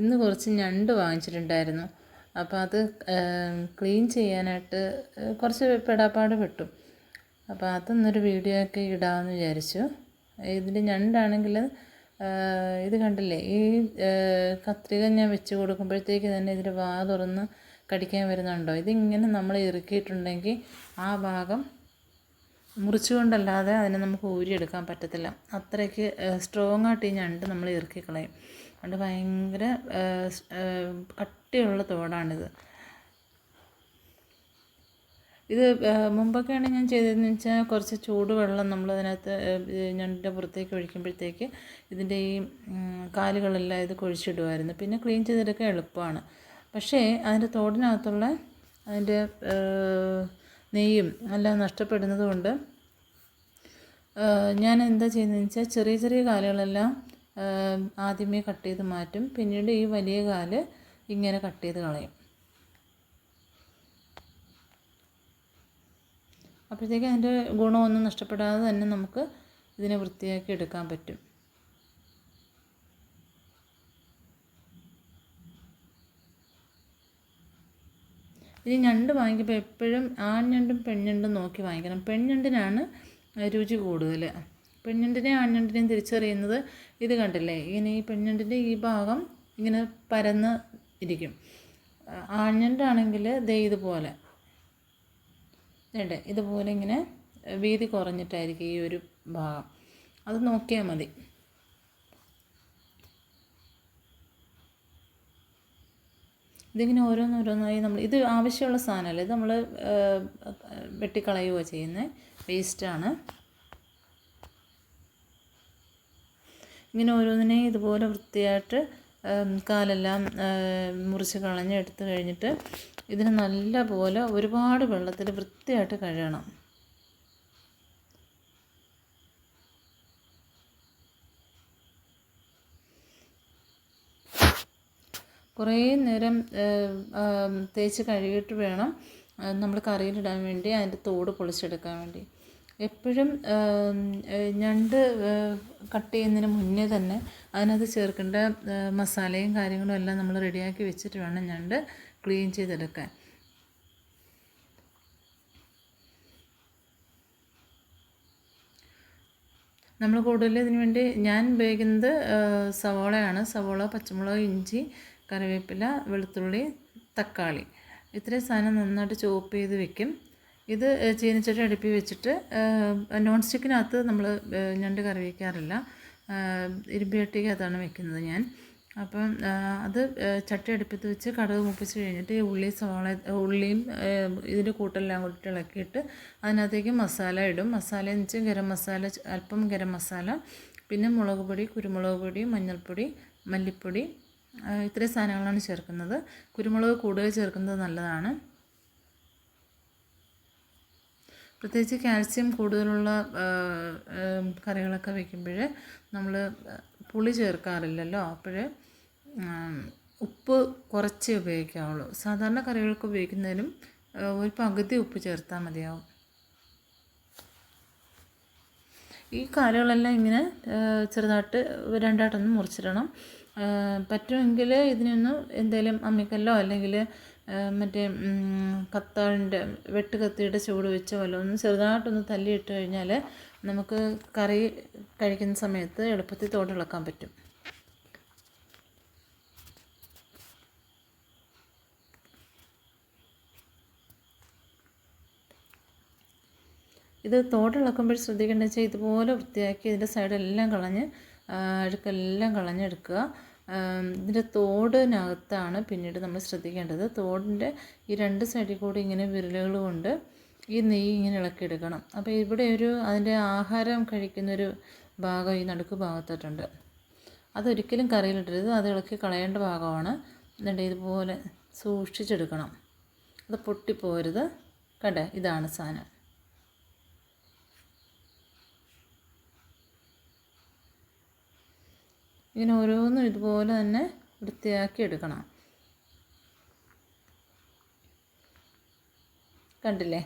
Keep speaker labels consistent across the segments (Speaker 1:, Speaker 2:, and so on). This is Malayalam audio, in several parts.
Speaker 1: ഇന്ന് കുറച്ച് ഞണ്ട് വാങ്ങിച്ചിട്ടുണ്ടായിരുന്നു. അപ്പോൾ അത് ക്ലീൻ ചെയ്യാനായിട്ട് കുറച്ച് പെടാപ്പാട് പെട്ടു. അപ്പോൾ അതൊന്നൊരു വീഡിയോ ഒക്കെ ഇടാമെന്ന് വിചാരിച്ചു. ഇതിന്റെ ഞണ്ടാണെങ്കിൽ ഇത് കണ്ടില്ലേ? ഈ കത്രിക ഞാൻ വെച്ച് കൊടുക്കുമ്പോഴത്തേക്ക് തന്നെ ഇതിന്റെ വാ തുറന്ന് കടിക്കാൻ വരുന്നുണ്ടോ? ഇതിങ്ങനെ നമ്മൾ ഇറുക്കിയിട്ടുണ്ടെങ്കിൽ ആ ഭാഗം മുറിച്ചുകൊണ്ടല്ലാതെ അതിനെ നമുക്ക് ഊരിയെടുക്കാൻ പറ്റത്തില്ല. അത്രയ്ക്ക് സ്ട്രോങ് ആയിട്ട് ഈ ഞണ്ട് നമ്മൾ ഇറുക്കി കളയും. അതുകൊണ്ട് ഭയങ്കര കട്ടിയുള്ള തോടാണിത്. ഇത് മുമ്പൊക്കെയാണ് ഞാൻ ചെയ്തതെന്ന് വെച്ചാൽ കുറച്ച് ചൂടുവെള്ളം നമ്മൾ അതിനകത്ത് ഞണ്ടിന്റെ പുറത്തേക്ക് ഒഴിക്കുമ്പോഴത്തേക്ക് ഇതിന്റെ ഈ കാലുകളെല്ലാം ഇത് കുഴിച്ചിടുമായിരുന്നു പിന്നെ ക്ലീൻ ചെയ്തെടുക്കാൻ എളുപ്പമാണ്. പക്ഷേ അതിന്റെ തോടിനകത്തുള്ള അതിന്റെ നെയ്യും എല്ലാം നഷ്ടപ്പെടുന്നത് കൊണ്ട് ഞാൻ എന്താ ചെയ്യുന്നതെന്ന് വെച്ചാൽ ചെറിയ ചെറിയ കാലുകളെല്ലാം ആദ്യമേ കട്ട് ചെയ്ത് മാറ്റും. പിന്നീട് ഈ വലിയ കാൽ ഇങ്ങനെ കട്ട് ചെയ്ത് കളയും. അപ്പോഴത്തേക്ക് അതിന്റെ ഗുണമൊന്നും നഷ്ടപ്പെടാതെ തന്നെ നമുക്ക് ഇതിനെ വൃത്തിയാക്കി എടുക്കാൻ പറ്റും. ഇനി ഞണ്ട് വാങ്ങിക്കുമ്പോൾ എപ്പോഴും ആൺഞണ്ടും പെൺഞണ്ടും നോക്കി വാങ്ങിക്കണം. പെൺഞണ്ടിനാണ് രുചി കൂടുതൽ പെൺഞണ്ടിനെയും ആൺഞണ്ടിനെയും തിരിച്ചറിയുന്നത് ഇത് കണ്ടില്ലേ? ഇങ്ങനെ ഈ പെണ്ണിന്റെ ഈ ഭാഗം ഇങ്ങനെ പരന്ന് ഇരിക്കും. ആൺഞണ്ടാണെങ്കിൽ ദേ ഇതുപോലെ. വേണ്ടേ ഇതുപോലെ ഇങ്ങനെ വീതി കുറഞ്ഞിട്ടായിരിക്കും ഈ ഒരു ഭാഗം. അത് നോക്കിയാൽ മതി. ഇതിങ്ങനെ ഓരോന്നോരോന്നായി നമ്മൾ ഇത് ആവശ്യമുള്ള സാധനമല്ല. ഇത് നമ്മൾ വെട്ടിക്കളയുകയോ ചെയ്യുന്നത് വേസ്റ്റാണ്. ഇങ്ങനെ ഓരോന്നിനെയും ഇതുപോലെ വൃത്തിയായിട്ട് കാലെല്ലാം മുറിച്ച് കളഞ്ഞ് എടുത്തു കഴിഞ്ഞിട്ട് ഇതിന് നല്ല പോലെ ഒരുപാട് വെള്ളത്തിൽ വൃത്തിയായിട്ട് കഴുകണം. കുറേ നേരം തേച്ച് കഴുകിയിട്ട് വേണം നമ്മൾ കറിയിലിടാൻ വേണ്ടി അതിന്റെ തോട് പൊളിച്ചെടുക്കാൻ വേണ്ടി. എപ്പോഴും ഞണ്ട് കട്ട് ചെയ്യുന്നതിന് മുന്നേ തന്നെ അതിനകത്ത് ചേർക്കേണ്ട മസാലയും കാര്യങ്ങളും എല്ലാം നമ്മൾ റെഡിയാക്കി വെച്ചിട്ട് വേണം ഞണ്ട് ക്ലീൻ ചെയ്തെടുക്കാൻ. നമ്മൾ കൂടുതൽ ഇതിന് വേണ്ടി ഞാൻ ഉപയോഗിക്കുന്നത് സവോളയാണ്. സവോള പച്ചമുളക് ഇഞ്ചി കറിവേപ്പില വെളുത്തുള്ളി തക്കാളി. ഇത്രയും സാധനം നന്നായിട്ട് ചോപ്പ് ചെയ്ത് വെക്കും. ഇത് ചീനിച്ചട്ടി അടുപ്പി വെച്ചിട്ട് നോൺ സ്റ്റിക്കിനകത്ത് നമ്മൾ ഞണ്ട് കറി വയ്ക്കാറില്ല ഇരുമ്പിയട്ടിക്കകത്താണ് വെക്കുന്നത് ഞാൻ. അപ്പം അത് ചട്ടി അടുപ്പത്ത് വെച്ച് കടുക് മുപ്പിച്ച് കഴിഞ്ഞിട്ട് ഈ ഉള്ളി സവാള ഉള്ളിയും ഇതിന്റെ കൂട്ടെല്ലാം കൂടി ഇളക്കിയിട്ട് അതിനകത്തേക്ക് മസാല ഇടും. മസാല എന്ന് വെച്ചാൽ ഗരം മസാല അല്പം ഗരം മസാല പിന്നെ മുളക് പൊടി കുരുമുളക് പൊടി മഞ്ഞൾപ്പൊടി മല്ലിപ്പൊടി ഇത്രയും സാധനങ്ങളാണ് ചേർക്കുന്നത്. കുരുമുളക് കൂടുതൽ ചേർക്കുന്നത് നല്ലതാണ്. പ്രത്യേകിച്ച് കാൽസ്യം കൂടുതലുള്ള കറികളൊക്കെ വയ്ക്കുമ്പോൾ നമ്മൾ പുളി ചേർക്കാറില്ലല്ലോ അപ്പോൾ ഉപ്പ് കുറച്ചേ ഉപയോഗിക്കാവുള്ളൂ. സാധാരണ കറികൾക്ക് ഉപയോഗിക്കുന്നതിനും ഒരു പകുതി ഉപ്പ് ചേർത്താൽ മതിയാവും. ഈ കാലുകളെല്ലാം ഇങ്ങനെ ചെറുതായിട്ട് രണ്ടായിട്ടൊന്ന് മുറിച്ചിടണം. പറ്റുമെങ്കിൽ ഇതിനൊന്ന് എന്തെങ്കിലും അമ്മിക്കല്ലോ അല്ലെങ്കിൽ മറ്റേ കത്താഴിന്റെ വെട്ടുകത്തിയുടെ ചൂട് വെച്ചോ വല്ലതും ഒന്ന് ചെറുതായിട്ടൊന്ന് തല്ലിയിട്ട് കഴിഞ്ഞാൽ നമുക്ക് കറി കഴിക്കുന്ന സമയത്ത് എളുപ്പത്തിൽ തോടിളക്കാൻ പറ്റും. ഇത് തോടിളക്കുമ്പോൾ ശ്രദ്ധിക്കേണ്ടത് വെച്ചാൽ ഇതുപോലെ വൃത്തിയാക്കി ഇതിന്റെ സൈഡെല്ലാം കളഞ്ഞ് അഴുക്കെല്ലാം കളഞ്ഞെടുക്കുക. ഇതിന്റെ തോടിനകത്താണ് പിന്നീട് നമ്മൾ ശ്രദ്ധിക്കേണ്ടത്. തോടിന്റെ ഈ രണ്ട് സൈഡിൽ കൂടി ഇങ്ങനെ വിരലുകൾ കൊണ്ട് ഈ നെയ്യ് ഇങ്ങനെ ഇളക്കിയെടുക്കണം അപ്പോൾ ഇവിടെ ഒരു അതിന്റെ ആഹാരം കഴിക്കുന്നൊരു ഭാഗം ഈ നടുക്ക് ഭാഗത്തായിട്ടുണ്ട്. അതൊരിക്കലും കറിയിലിടരുത്. അത് ഇളക്കി കളയേണ്ട ഭാഗമാണ്. എന്നിട്ട് ഇതുപോലെ സൂക്ഷിച്ചെടുക്കണം. അത് പൊട്ടിപ്പോരുത്. കണ്ടേ? ഇതാണ് സാധനം. ഇങ്ങനെ ഓരോന്നും ഇതുപോലെ തന്നെ വൃത്തിയാക്കി എടുക്കണം. കണ്ടില്ലേ?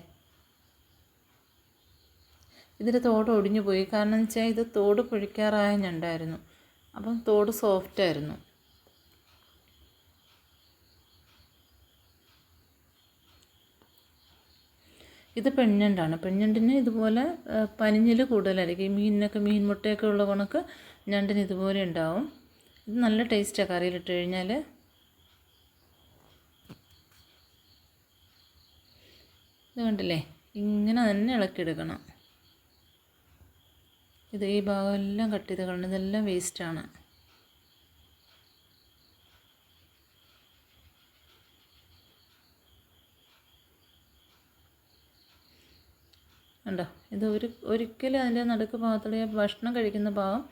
Speaker 1: ഇതിന്റെ തോട് ഒടിഞ്ഞു പോയി. കാരണം എന്ന് വെച്ചാൽ ഇത് തോട് പൊഴിക്കാറായ ഞണ്ടായിരുന്നു. അപ്പം തോട് സോഫ്റ്റായിരുന്നു ഇത് പെൺഞണ്ടാണ് പെൺഞണ്ടിന് ഇതുപോലെ പനിഞ്ഞിൽ കൂടുതലായിരിക്കും. ഈ മീനിനൊക്കെ മീൻ മുട്ടയൊക്കെ ഉള്ള കണക്ക് ഞണ്ടിന് ഇതുപോലെ ഉണ്ടാവും. ഇത് നല്ല ടേസ്റ്റാണ് കറിയിലിട്ട് കഴിഞ്ഞാൽ ഇത് കണ്ടില്ലേ? ഇങ്ങനെ തന്നെ ഇളക്കിയെടുക്കണം. ഇത് ഈ ഭാഗമെല്ലാം കട്ട് ചെയ്ത് കളഞ്ഞു ഇതെല്ലാം വേസ്റ്റാണ്. കണ്ടോ? ഇത് ഒരു ഒരിക്കലും അതിന്റെ നടുക്ക് ഭാഗത്തുള്ള ഭക്ഷണം കഴിക്കുന്ന ഭാഗം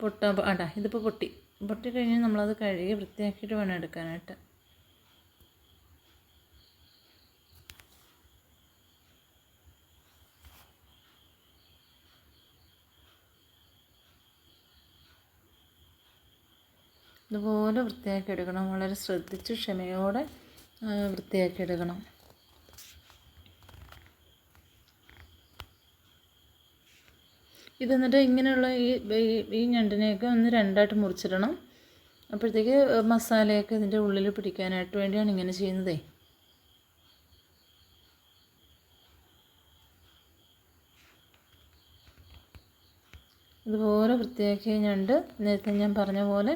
Speaker 1: പൊട്ട ആണ്ടാ ഇതിപ്പോൾ പൊട്ടി. പൊട്ടി കഴിഞ്ഞ് നമ്മളത് കഴുകി വൃത്തിയാക്കിയിട്ട് വേണം എടുക്കാനായിട്ട്. ഇതുപോലെ വൃത്തിയാക്കി എടുക്കണം. വളരെ ശ്രദ്ധിച്ച് ക്ഷമയോടെ വൃത്തിയാക്കി എടുക്കണം. ഇത് എന്നിട്ട് ഇങ്ങനെയുള്ള ഈ ഈ ഞണ്ടിനെയൊക്കെ ഒന്ന് രണ്ടായിട്ട് മുറിച്ചിടണം. അപ്പോഴത്തേക്ക് മസാലയൊക്കെ ഇതിന്റെ ഉള്ളിൽ പിടിക്കാനായിട്ട് വേണ്ടിയാണ് ഇങ്ങനെ ചെയ്യുന്നതേ. ഇതുപോലെ വൃത്തിയാക്കിയ ഞണ്ട് നേരത്തെ ഞാൻ പറഞ്ഞ പോലെ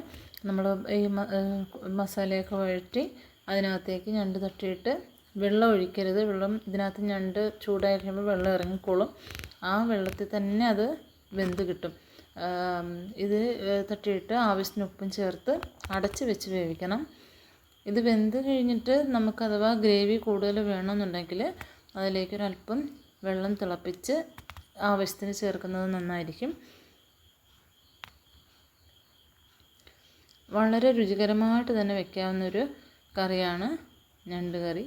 Speaker 1: നമ്മൾ ഈ മസാലയൊക്കെ വഴറ്റി അതിനകത്തേക്ക് ഞണ്ട് തട്ടിയിട്ട് വെള്ളം ഒഴിക്കരുത്. വെള്ളം ഇതിനകത്ത് ഞണ്ട് ചൂടായി കഴിയുമ്പോൾ വെള്ളം ഇറങ്ങിക്കോളും. ആ വെള്ളത്തിൽ തന്നെ അത് വെന്ത് കിട്ടും. ഇത് തട്ടിയിട്ട് ആവശ്യത്തിന് ഉപ്പും ചേർത്ത് അടച്ച് വെച്ച് വേവിക്കണം. ഇത് വെന്ത് കഴിഞ്ഞിട്ട് നമുക്ക് അഥവാ ഗ്രേവി കൂടുതൽ വേണമെന്നുണ്ടെങ്കിൽ അതിലേക്ക് ഒരല്പം വെള്ളം തിളപ്പിച്ച് ആവശ്യത്തിന് ചേർക്കുന്നത് നന്നായിരിക്കും. വളരെ രുചികരമായിട്ട് തന്നെ വെക്കാവുന്നൊരു കറിയാണ് ഞണ്ട് കറി.